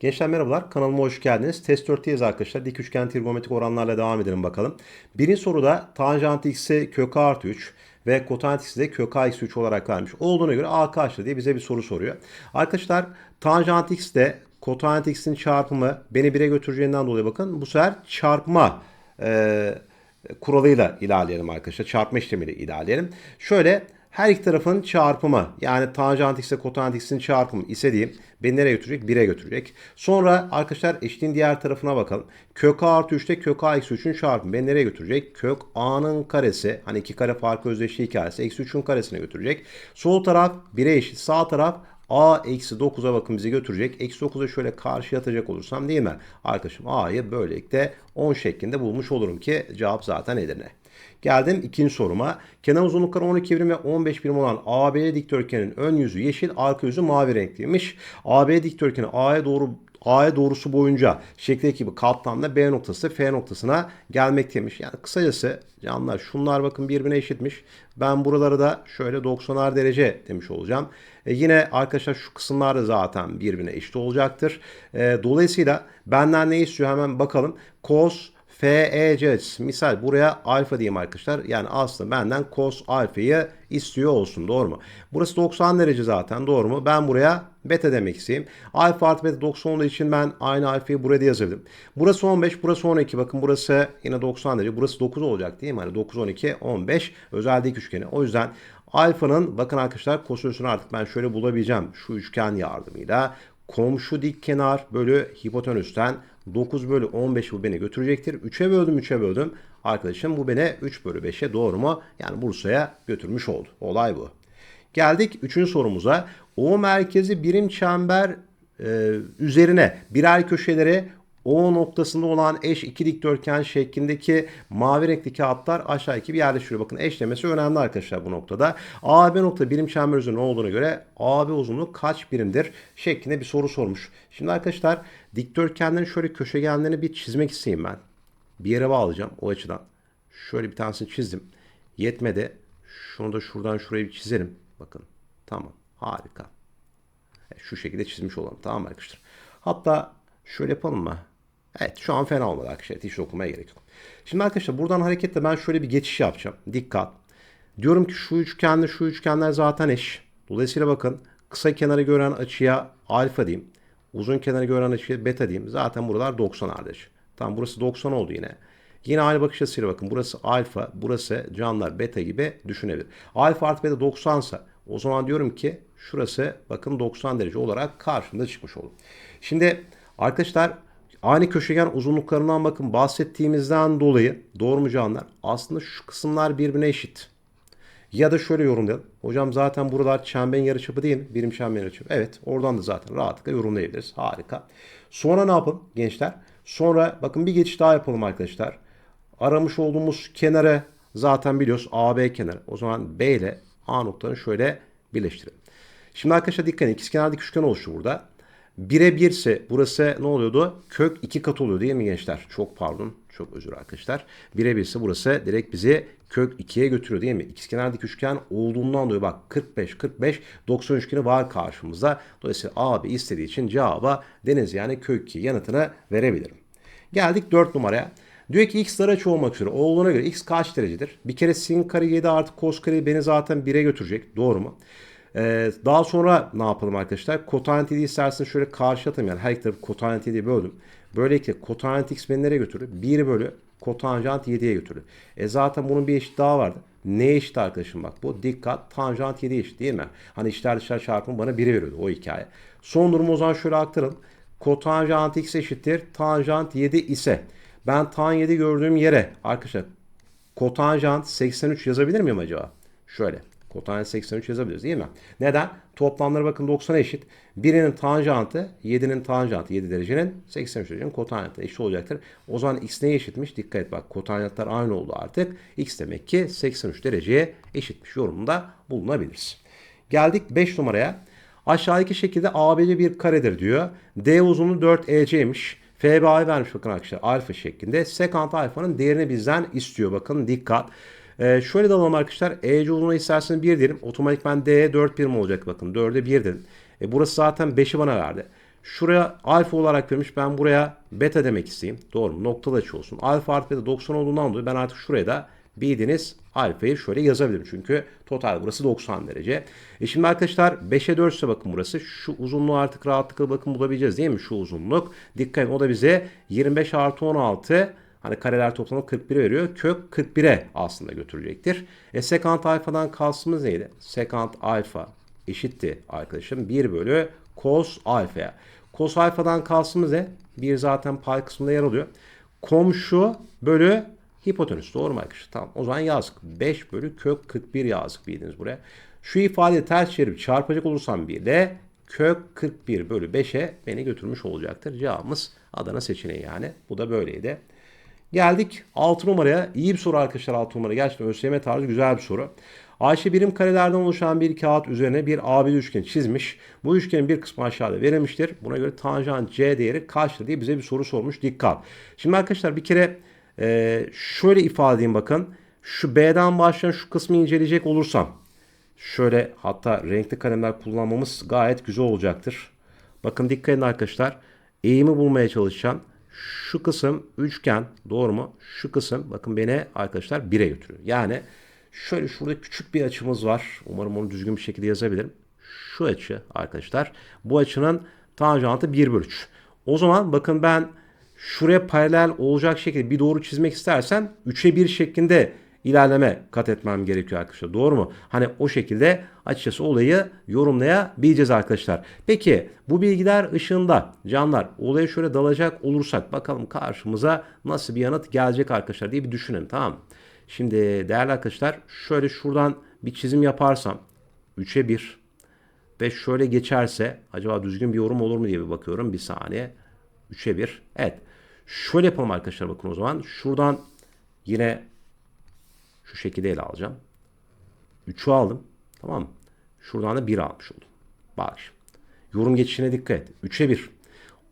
Gençler merhabalar. Kanalıma hoş geldiniz. Test 4'teyiz arkadaşlar. Dik üçgen trigonometrik oranlarla devam edelim bakalım. Birinci soruda tanjant x'i kök a artı 3 ve kotanjant x'i de kök a eksi 3 olarak vermiş. Olduğuna göre a kaçtır diye bize bir soru soruyor. Arkadaşlar tanjant x de kotanjant x'in çarpımı beni 1'e götüreceğinden dolayı bakın bu sefer çarpma e, kuralıyla ilerleyelim arkadaşlar. Çarpma işlemiyle ilerleyelim. Şöyle her iki tarafın çarpımı yani tanjant x ile kotanjant x'in çarpımı ise diyeyim beni nereye götürecek? 1'e götürecek. Sonra arkadaşlar eşitliğin diğer tarafına bakalım. Kök a artı 3'te kök a eksi 3'ün çarpımı beni nereye götürecek? Kök a'nın karesi hani iki kare farkı özdeşliği hikayesi eksi 3'ün karesine götürecek. Sol taraf 1'e eşit sağ taraf a eksi 9'a bakın bizi götürecek. Eksi 9'a şöyle karşıya atacak olursam değil mi? Arkadaşım a'yı böylelikle 10 şeklinde bulmuş olurum ki cevap zaten Edirne. Geldim ikinci soruma. Kenar uzunlukları 12 birim ve 15 birim olan AB dikdörtgenin ön yüzü yeşil, arka yüzü mavi renkliymiş. AB dikdörtgeni A'ya doğru A'ya doğrusu boyunca şekildeki gibi katlamda B noktası F noktasına gelmekteymiş. Yani kısacası canlar şunlar bakın birbirine eşitmiş. Ben buraları da şöyle 90'ar derece demiş olacağım. E yine arkadaşlar şu kısımlar da zaten birbirine eşit olacaktır. E, dolayısıyla benden ne istiyor hemen bakalım. Cos FEC açısı. Misal buraya alfa diyeyim arkadaşlar. Yani aslında benden cos alfayı istiyor olsun. Doğru mu? Burası 90 derece zaten. Doğru mu? Ben buraya beta demek isteyeyim. Alfa artı beta 90 olduğu için ben aynı alfayı buraya da yazabilirim. Burası 15, burası 12. Bakın burası yine 90 derece. Burası 9 olacak değil mi? Hani 9, 12, 15 özel dik üçgeni. O yüzden alfanın bakın arkadaşlar kosinüsünü artık ben şöyle bulabileceğim. Şu üçgen yardımıyla komşu dik kenar bölü hipotenüsten 9 bölü 15 bu beni götürecektir. 3'e böldüm 3'e böldüm. Arkadaşım bu beni 3 bölü 5'e doğru mu? Yani Bursa'ya götürmüş oldu. Olay bu. Geldik 3. sorumuza. O merkezi birim çember e, üzerine birer köşeleri o noktasında olan eş iki dikdörtgen şeklindeki mavi renkteki hatlar aşağıdaki bir yerleştiriyor. Bakın eşlemesi önemli arkadaşlar bu noktada. AB nokta birim çember üzerine olduğuna göre AB uzunluğu kaç birimdir şeklinde bir soru sormuş. Şimdi arkadaşlar dikdörtgenlerin şöyle köşegenlerini bir çizmek isteyeyim ben. Bir yere bağlayacağım o açıdan. Şöyle bir tanesini çizdim. Yetmedi. Şunu da şuradan şuraya bir çizelim. Bakın. Tamam. Harika. Şu şekilde çizmiş olalım. Tamam arkadaşlar. Hatta şöyle yapalım mı? Evet şu an fena olmadı arkadaşlar. Hiç okumaya gerek yok. Şimdi arkadaşlar buradan hareketle ben şöyle bir geçiş yapacağım. Dikkat. Diyorum ki şu üçgenle şu üçgenler zaten eş. Dolayısıyla bakın kısa kenarı gören açıya alfa diyeyim. Uzun kenarı gören açıya beta diyeyim. Zaten buralar 90 kardeş. Tamam burası 90 oldu yine. Yine aynı bakış açısıyla bakın. Burası alfa, burası canlar beta gibi düşünebilir. Alfa artı beta 90 ise o zaman diyorum ki şurası bakın 90 derece olarak karşımda çıkmış olur. Şimdi arkadaşlar Aynı köşegen uzunluklarından bakın bahsettiğimizden dolayı doğru mu canlar? Aslında şu kısımlar birbirine eşit. Ya da şöyle yorumlayalım. Hocam zaten buralar çemberin yarıçapı değil mi? Birim çemberin yarıçapı. Evet oradan da zaten rahatlıkla yorumlayabiliriz. Harika. Sonra ne yapalım gençler? Sonra bakın bir geçiş daha yapalım arkadaşlar. Aramış olduğumuz kenara zaten biliyoruz AB kenarı. O zaman B ile A noktalarını şöyle birleştirelim. Şimdi arkadaşlar dikkat edin. İkizkenar dik üçgen oluştu burada. 1'e 1 ise burası ne oluyordu? Kök 2 kat oluyor değil mi gençler? Çok pardon. Çok özür arkadaşlar. 1'e 1 ise burası direkt bizi kök 2'ye götürüyor değil mi? İkizkenar dik üçgen olduğundan dolayı bak 45 45 90 üçgeni var karşımızda. Dolayısıyla abi istediği için cevaba deniz yani kök 2 yanıtını verebilirim. Geldik 4 numaraya. Diyor ki x açı olmak üzere olduğuna göre x kaç derecedir? Bir kere sin kare 7 artı kos kare beni zaten 1'e götürecek. Doğru mu? Ee, daha sonra ne yapalım arkadaşlar? Kotanjant 7 isterseniz şöyle karşı atayım. Yani her iki tarafı kotanjant 7'ye böldüm. Böylelikle kotanjant x beni nereye götürür? 1 bölü kotanjant 7'ye götürür. E zaten bunun bir eşit daha vardı. Ne eşit arkadaşım bak bu? Dikkat tanjant 7 eşit değil mi? Hani içler dışlar çarpımı bana 1'i veriyordu o hikaye. Son durumu o zaman şöyle aktaralım. Kotanjant x eşittir. Tanjant 7 ise ben tan 7 gördüğüm yere arkadaşlar kotanjant 83 yazabilir miyim acaba? Şöyle. Kotanjant 83 yazabiliriz değil mi? Neden? Toplamları bakın 90 eşit. Birinin tanjantı 7'nin tanjantı 7 derecenin 83 derecenin kotanjantı eşit olacaktır. O zaman x neye eşitmiş? Dikkat et bak kotanjantlar aynı oldu artık. x demek ki 83 dereceye eşitmiş yorumunda bulunabiliriz. Geldik 5 numaraya. Aşağıdaki şekilde ABC bir karedir diyor. D uzunluğu 4 EC'ymiş. FBA'yı vermiş bakın arkadaşlar alfa şeklinde. Sekant alfanın değerini bizden istiyor. Bakın dikkat. Ee, şöyle dalalım arkadaşlar. EC uzunluğu isterseniz 1 diyelim. Otomatikman D 4 birim olacak bakın. 4'e 1 dedim. E, burası zaten 5'i bana verdi. Şuraya alfa olarak vermiş. Ben buraya beta demek isteyeyim. Doğru mu? Noktalı açı olsun. Alfa artı beta 90 olduğundan dolayı ben artık şuraya da bildiğiniz alfayı şöyle yazabilirim. Çünkü total burası 90 derece. E şimdi arkadaşlar 5'e 4 ise bakın burası. Şu uzunluğu artık rahatlıkla bakın bulabileceğiz değil mi? Şu uzunluk. Dikkat edin o da bize 25 artı 16 Hani kareler toplamı 41 veriyor. Kök 41'e aslında götürecektir. E sekant alfadan kastımız neydi? Sekant alfa eşitti arkadaşım 1 bölü cos alfaya. Cos alfadan kastımız ne? 1 zaten pay kısmında yer alıyor. Komşu bölü hipotenüs. Doğru mu arkadaşlar? Tamam. O zaman yazdık. 5 bölü kök 41 yazdık bildiğiniz buraya. Şu ifadeyi ters çevirip çarpacak olursam 1 ile kök 41 bölü 5'e beni götürmüş olacaktır. Cevabımız Adana seçeneği yani. Bu da böyleydi. Geldik 6 numaraya. İyi bir soru arkadaşlar 6 numara. Gerçekten ÖSYM tarzı güzel bir soru. Ayşe birim karelerden oluşan bir kağıt üzerine bir AB üçgen çizmiş. Bu üçgenin bir kısmı aşağıda verilmiştir. Buna göre tanjant C değeri kaçtır diye bize bir soru sormuş. Dikkat. Şimdi arkadaşlar bir kere e, şöyle ifade edeyim bakın. Şu B'den başlayan şu kısmı inceleyecek olursam. Şöyle hatta renkli kalemler kullanmamız gayet güzel olacaktır. Bakın dikkat edin arkadaşlar. Eğimi bulmaya çalışan şu kısım üçgen doğru mu? Şu kısım bakın beni arkadaşlar 1'e götürüyor. Yani şöyle şurada küçük bir açımız var. Umarım onu düzgün bir şekilde yazabilirim. Şu açı arkadaşlar. Bu açının tanjantı 1 bölü 3. O zaman bakın ben şuraya paralel olacak şekilde bir doğru çizmek istersem 3'e 1 şeklinde ilerleme kat etmem gerekiyor arkadaşlar. Doğru mu? Hani o şekilde açıkçası olayı yorumlayabileceğiz arkadaşlar. Peki bu bilgiler ışığında canlar olaya şöyle dalacak olursak bakalım karşımıza nasıl bir yanıt gelecek arkadaşlar diye bir düşünün tamam? Şimdi değerli arkadaşlar şöyle şuradan bir çizim yaparsam 3'e 1 ve şöyle geçerse acaba düzgün bir yorum olur mu diye bir bakıyorum. Bir saniye. 3'e 1. Evet. Şöyle yapalım arkadaşlar bakın o zaman. Şuradan yine şu şekilde ele alacağım. 3'ü aldım. Tamam mı? Şuradan da 1 almış oldum. Şimdi. Yorum geçişine dikkat et. 3'e 1.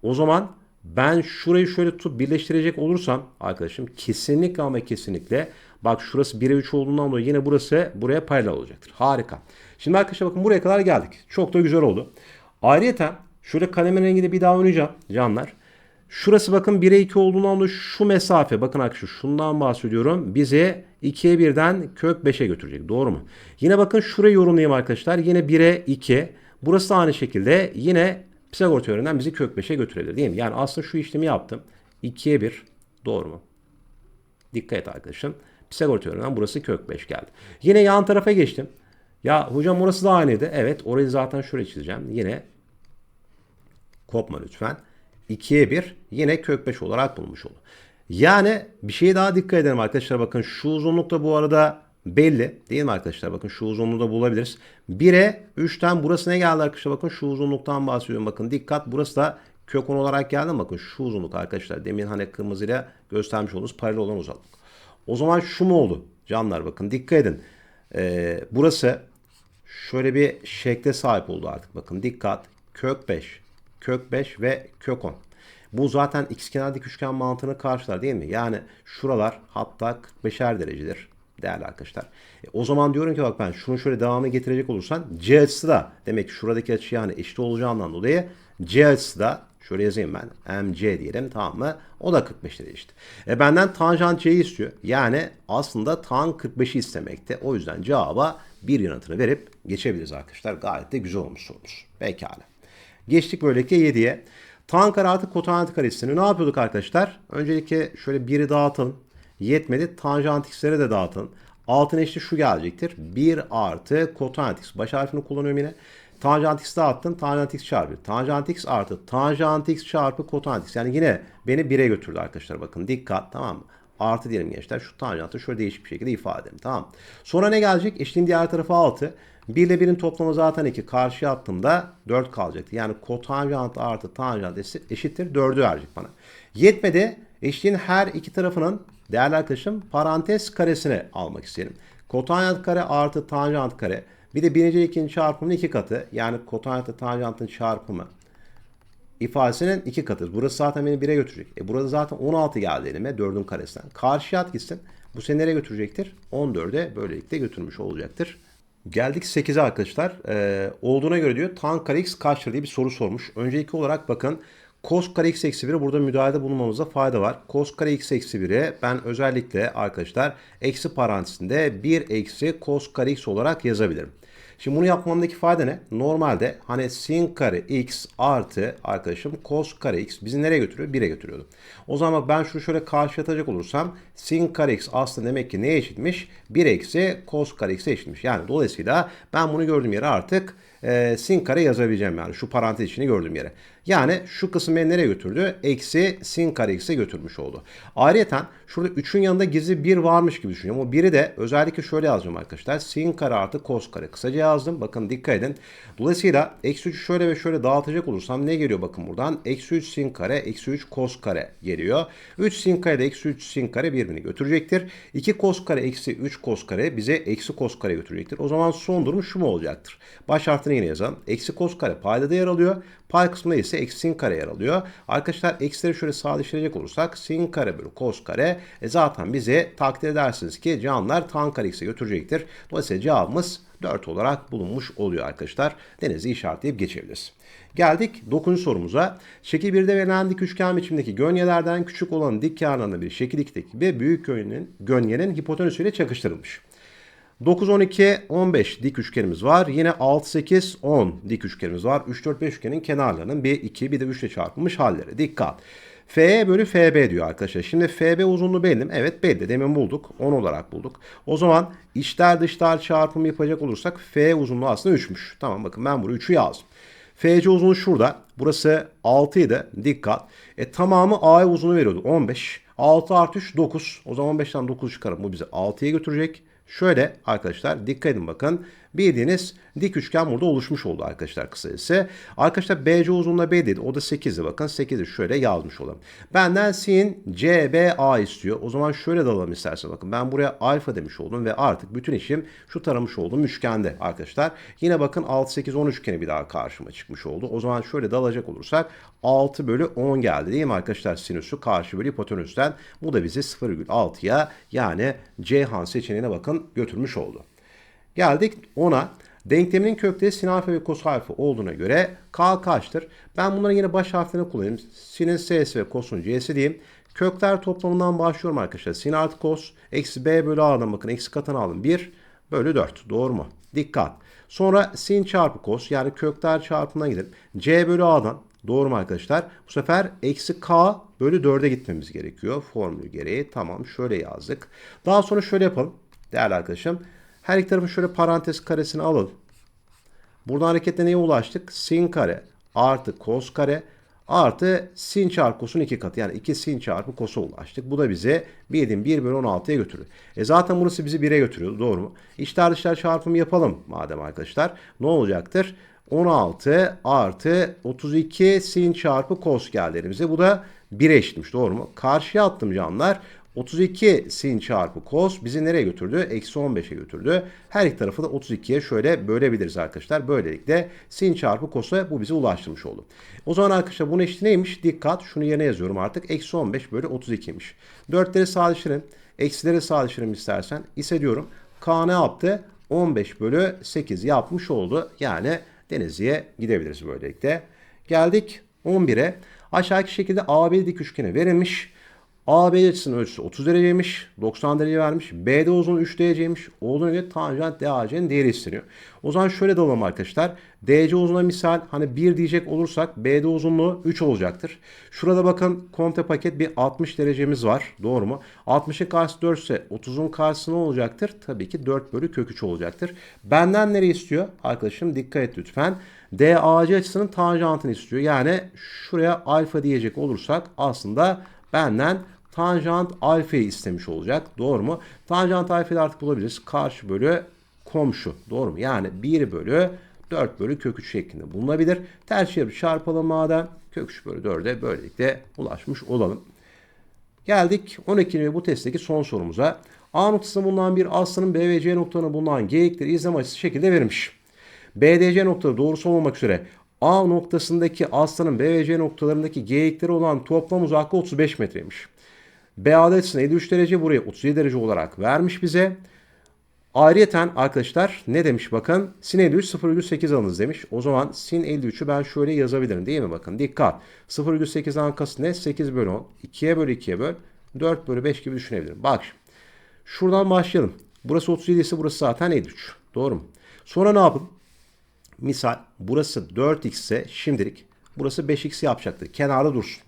O zaman ben şurayı şöyle tutup birleştirecek olursam arkadaşım kesinlikle ama kesinlikle bak şurası 1'e 3 olduğundan dolayı yine burası buraya paralel olacaktır. Harika. Şimdi arkadaşlar bakın buraya kadar geldik. Çok da güzel oldu. Ayrıca şöyle kalemin rengini bir daha oynayacağım canlar. Şurası bakın 1'e 2 olduğundan dolayı şu mesafe bakın arkadaşlar şundan bahsediyorum. Bize 2'ye 1'den kök 5'e götürecek. Doğru mu? Yine bakın şurayı yorumlayayım arkadaşlar. Yine 1'e 2. Burası da aynı şekilde yine Pisagor teoreminden bizi kök 5'e götürebilir değil mi? Yani aslında şu işlemi yaptım. 2'ye 1 doğru mu? Dikkat et arkadaşım. Pisagor teoreminden burası kök 5 geldi. Yine yan tarafa geçtim. Ya hocam orası da aynıydı. Evet orayı zaten şöyle çizeceğim. Yine kopma lütfen. 2'ye 1 yine kök 5 olarak bulmuş oldu. Yani bir şeye daha dikkat edelim arkadaşlar. Bakın şu uzunluk da bu arada belli değil mi arkadaşlar? Bakın şu uzunluğu da bulabiliriz. 1'e 3'ten burası ne geldi arkadaşlar? Bakın şu uzunluktan bahsediyorum. Bakın dikkat burası da kök 10 olarak geldi. Bakın şu uzunluk arkadaşlar. Demin hani kırmızıyla göstermiş olduğunuz paralel olan uzunluk. O zaman şu mu oldu? Canlar bakın dikkat edin. Ee, burası şöyle bir şekle sahip oldu artık. Bakın dikkat. Kök 5, kök 5 ve kök 10. Bu zaten ikizkenar dik üçgen mantığını karşılar değil mi? Yani şuralar hatta 45'er derecedir değerli arkadaşlar. E, o zaman diyorum ki bak ben şunu şöyle devamını getirecek olursan C açısı da demek ki şuradaki açı yani eşit olacağından dolayı C açısı da şöyle yazayım ben MC diyelim tamam mı? O da 45 derece işte. E, benden tanjant C'yi istiyor. Yani aslında tan 45'i istemekte. O yüzden cevaba bir yanıtını verip geçebiliriz arkadaşlar. Gayet de güzel olmuş sorumuz. Pekala. Geçtik böylelikle 7'ye. Tan kare artı kotanjant karesini ne yapıyorduk arkadaşlar? Öncelikle şöyle biri dağıtalım. Yetmedi. Tanjant x'leri de dağıtın. Altın eşli şu gelecektir. 1 artı kotanjant x. Baş harfini kullanıyorum yine. Tanjant x dağıttın. Tanjant x çarpı. Tanjant x artı tanjant x çarpı kotanjant x. Yani yine beni 1'e götürdü arkadaşlar. Bakın dikkat tamam mı? Artı diyelim gençler. Şu tanjantı şöyle değişik bir şekilde ifade edelim. Tamam Sonra ne gelecek? Eşliğin diğer tarafı 6. 1 ile 1'in toplamı zaten 2. Karşıya attığımda 4 kalacaktı. Yani kotanjant artı tanjant eşittir 4'ü verecek bana. Yetmedi. Eşliğin her iki tarafının değerli arkadaşım parantez karesini almak isterim. Kotanjant kare artı tanjant kare. Bir de birinci ikinci çarpımın iki katı. Yani kotanjantla tanjantın çarpımı ifadesinin iki katı. Burası zaten beni 1'e götürecek. E burada zaten 16 geldi elime 4'ün karesinden. Karşıya at gitsin. Bu seni nereye götürecektir? 14'e böylelikle götürmüş olacaktır Geldik 8'e arkadaşlar. Ee, olduğuna göre diyor tan kare x kaçtır diye bir soru sormuş. Öncelikli olarak bakın cos kare x eksi 1'e burada müdahalede bulunmamıza fayda var. Cos kare x eksi 1'e ben özellikle arkadaşlar eksi parantezinde 1 eksi cos kare x olarak yazabilirim. Şimdi bunu yapmamdaki fayda ne? Normalde hani sin kare x artı arkadaşım cos kare x bizi nereye götürüyor? 1'e götürüyordu. O zaman ben şunu şöyle karşılatacak olursam sin kare x aslında demek ki neye eşitmiş? 1 eksi cos kare x'e eşitmiş. Yani dolayısıyla ben bunu gördüğüm yere artık e, sin kare yazabileceğim yani şu parantez içini gördüğüm yere. Yani şu kısım beni nereye götürdü? Eksi sin kare x'e götürmüş oldu. Ayrıca şurada 3'ün yanında gizli 1 varmış gibi düşünüyorum. O 1'i de özellikle şöyle yazacağım arkadaşlar. Sin kare artı cos kare. Kısaca yazdım. Bakın dikkat edin. Dolayısıyla eksi 3'ü şöyle ve şöyle dağıtacak olursam ne geliyor bakın buradan? Eksi 3 sin kare, eksi 3 cos kare geliyor. 3 sin kare de eksi 3 sin kare birbirini götürecektir. 2 cos kare eksi 3 cos kare bize eksi cos kare götürecektir. O zaman son durum şu mu olacaktır? Baş harfini yine yazalım. Eksi cos kare paydada yer alıyor. Pay kısmında ise eksi sin kare yer alıyor. Arkadaşlar eksileri şöyle sadeleştirecek olursak sin kare bölü cos kare e zaten bize takdir edersiniz ki canlılar tan kare x'e götürecektir. Dolayısıyla cevabımız 4 olarak bulunmuş oluyor arkadaşlar. Denizi işaretleyip geçebiliriz. Geldik 9. sorumuza. Şekil 1'de verilen dik üçgen biçimdeki gönyelerden küçük olan dik kenarlarında bir şekil 2'deki ve büyük gönyenin, gönyenin hipotenüsüyle çakıştırılmış. 9, 12, 15 dik üçgenimiz var. Yine 6, 8, 10 dik üçgenimiz var. 3, 4, 5 üçgenin kenarlarının bir 2 bir de 3 ile çarpılmış halleri. Dikkat. FE bölü FB diyor arkadaşlar. Şimdi FB uzunluğu belli mi? Evet belli. Demin bulduk. 10 olarak bulduk. O zaman içler dışlar çarpımı yapacak olursak F uzunluğu aslında 3'müş. Tamam bakın ben buraya 3'ü yazdım. FC uzunluğu şurada. Burası 6 idi. Dikkat. E, tamamı A uzunluğu veriyordu. 15. 6 artı 3 9. O zaman 15'ten 9 çıkarım. Bu bizi 6'ya götürecek. Şöyle arkadaşlar dikkat edin bakın. Bildiğiniz dik üçgen burada oluşmuş oldu arkadaşlar kısacası. Arkadaşlar BC uzunluğu B dedi. O da 8'di bakın. 8'i şöyle yazmış olalım. Benden sin CBA istiyor. O zaman şöyle dalalım istersen bakın. Ben buraya alfa demiş oldum ve artık bütün işim şu taramış olduğum üçgende arkadaşlar. Yine bakın 6, 8, 10 üçgeni bir daha karşıma çıkmış oldu. O zaman şöyle dalacak olursak 6 bölü 10 geldi değil mi arkadaşlar sinüsü karşı bölü hipotenüsten. Bu da bizi 0,6'ya yani Ceyhan seçeneğine bakın götürmüş oldu. Geldik 10'a. Denkleminin kökleri sin alfa ve kos alfa olduğuna göre k kaçtır? Ben bunları yine baş harflerini kullanayım. Sin'in s'si ve kos'un c'si diyeyim. Kökler toplamından başlıyorum arkadaşlar. Sin artı kos eksi b bölü a'dan bakın eksi katını alın. 1 bölü 4. Doğru mu? Dikkat. Sonra sin çarpı kos yani kökler çarpımına gidip c bölü a'dan Doğru mu arkadaşlar? Bu sefer eksi k bölü 4'e gitmemiz gerekiyor. Formülü gereği. Tamam şöyle yazdık. Daha sonra şöyle yapalım. Değerli arkadaşım. Her iki tarafı şöyle parantez karesini alalım. Buradan hareketle neye ulaştık? Sin kare artı kos kare artı sin çarpı kosun iki katı. Yani 2 sin çarpı kosa ulaştık. Bu da bize 1'in 1 bölü 16'ya götürür. E zaten burası bizi 1'e götürüyor. Doğru mu? İçler dışlar çarpımı yapalım madem arkadaşlar. Ne olacaktır? 16 artı 32 sin çarpı kos geldi elimize. Bu da 1'e eşitmiş. Doğru mu? Karşıya attım canlar. 32 sin çarpı cos bizi nereye götürdü? Eksi 15'e götürdü. Her iki tarafı da 32'ye şöyle bölebiliriz arkadaşlar. Böylelikle sin çarpı cos'a bu bizi ulaştırmış oldu. O zaman arkadaşlar bunun eşit neymiş? Dikkat şunu yerine yazıyorum artık. Eksi 15 bölü 32'ymiş. 4'leri sadeleştirin. Eksileri sadeleştirin istersen. İse diyorum. K ne yaptı? 15 bölü 8 yapmış oldu. Yani Denizli'ye gidebiliriz böylelikle. Geldik 11'e. Aşağıdaki şekilde AB dik üçgeni verilmiş. AB açısının ölçüsü 30 dereceymiş. 90 derece vermiş. BD uzunluğu 3 dereceymiş. Olduğuna göre tanjant DAC'nin değeri isteniyor. O zaman şöyle dalalım arkadaşlar. DC uzunluğu misal hani 1 diyecek olursak BD uzunluğu 3 olacaktır. Şurada bakın komple paket bir 60 derecemiz var. Doğru mu? 60'ın karşısı 4 ise 30'un karşısı ne olacaktır? Tabii ki 4 bölü kök 3 olacaktır. Benden nereyi istiyor? Arkadaşım dikkat et lütfen. DAC açısının tanjantını istiyor. Yani şuraya alfa diyecek olursak aslında benden tanjant alfayı istemiş olacak. Doğru mu? Tanjant alfayı artık bulabiliriz. Karşı bölü komşu. Doğru mu? Yani 1 bölü 4 bölü kök 3 şeklinde bulunabilir. Ters çevirip çarpalım madem. Kök 3 bölü 4'e böylelikle ulaşmış olalım. Geldik 12. ve bu testteki son sorumuza. A noktasında bulunan bir aslanın B ve C noktalarına bulunan geyikleri izleme açısı şekilde verilmiş. BDC noktaları doğrusu olmamak üzere A noktasındaki aslanın B ve C noktalarındaki geyikleri olan toplam uzaklığı 35 metreymiş. BAD açısına 53 derece buraya 37 derece olarak vermiş bize. Ayrıyeten arkadaşlar ne demiş bakın sin 53 0,8 alınız demiş. O zaman sin 53'ü ben şöyle yazabilirim değil mi bakın dikkat. 0,8'den kasıt ne? 8 bölü 10. 2'ye bölü 2'ye böl. 4 bölü 5 gibi düşünebilirim. Bak. Şuradan başlayalım. Burası 37 ise burası zaten 53. Doğru mu? Sonra ne yapalım? Misal burası 4x ise şimdilik burası 5x yapacaktır. Kenarda dursun.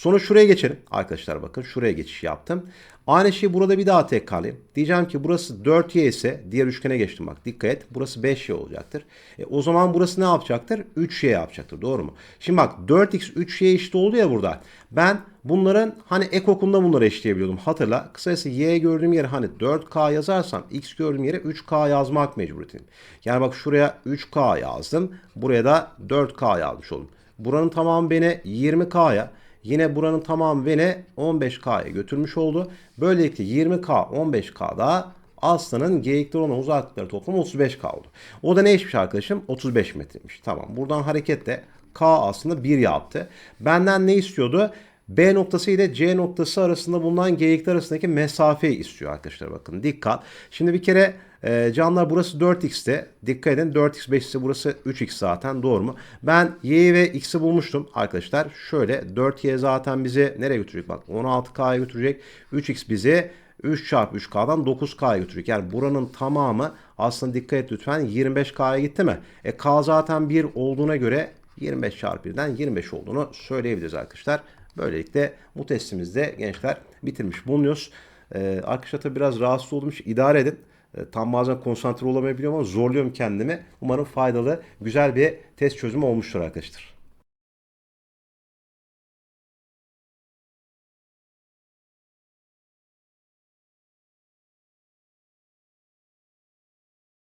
Sonra şuraya geçelim. Arkadaşlar bakın şuraya geçiş yaptım. Aynı şeyi burada bir daha tekrarlayayım. Diyeceğim ki burası 4y ise diğer üçgene geçtim bak dikkat et. Burası 5y olacaktır. E, o zaman burası ne yapacaktır? 3y yapacaktır. Doğru mu? Şimdi bak 4x 3y eşit oldu ya burada. Ben bunların hani ek okunda bunları eşleyebiliyordum. Hatırla. Kısacası y gördüğüm yere hani 4k yazarsam x gördüğüm yere 3k yazmak mecburiyetiyim. Yani bak şuraya 3k yazdım. Buraya da 4k yazmış oldum. Buranın tamamı beni 20k'ya Yine buranın tamamı beni 15K'ya götürmüş oldu. Böylelikle 20K 15K'da aslanın geyikler olan uzaklıkları toplamı 35K oldu. O da neymiş arkadaşım? 35 metreymiş. Tamam. Buradan hareketle K aslında 1 yaptı. Benden ne istiyordu? B noktası ile C noktası arasında bulunan geyikler arasındaki mesafeyi istiyor arkadaşlar bakın. Dikkat. Şimdi bir kere e, canlar burası 4x'te. Dikkat edin 4x 5 ise burası 3x zaten doğru mu? Ben y'yi ve x'i bulmuştum arkadaşlar. Şöyle 4y zaten bizi nereye götürecek? Bak 16k'ya götürecek. 3x bizi 3 çarpı 3K'dan 9K'ya götürecek. Yani buranın tamamı aslında dikkat et lütfen 25K'ya gitti mi? E K zaten 1 olduğuna göre 25 çarpı 1'den 25 olduğunu söyleyebiliriz arkadaşlar. Böylelikle bu testimizde gençler bitirmiş bulunuyoruz. Ee, arkadaşlar tabii biraz rahatsız oldum. İdare edin. Ee, tam bazen konsantre olamayabiliyorum ama zorluyorum kendimi. Umarım faydalı, güzel bir test çözümü olmuştur arkadaşlar.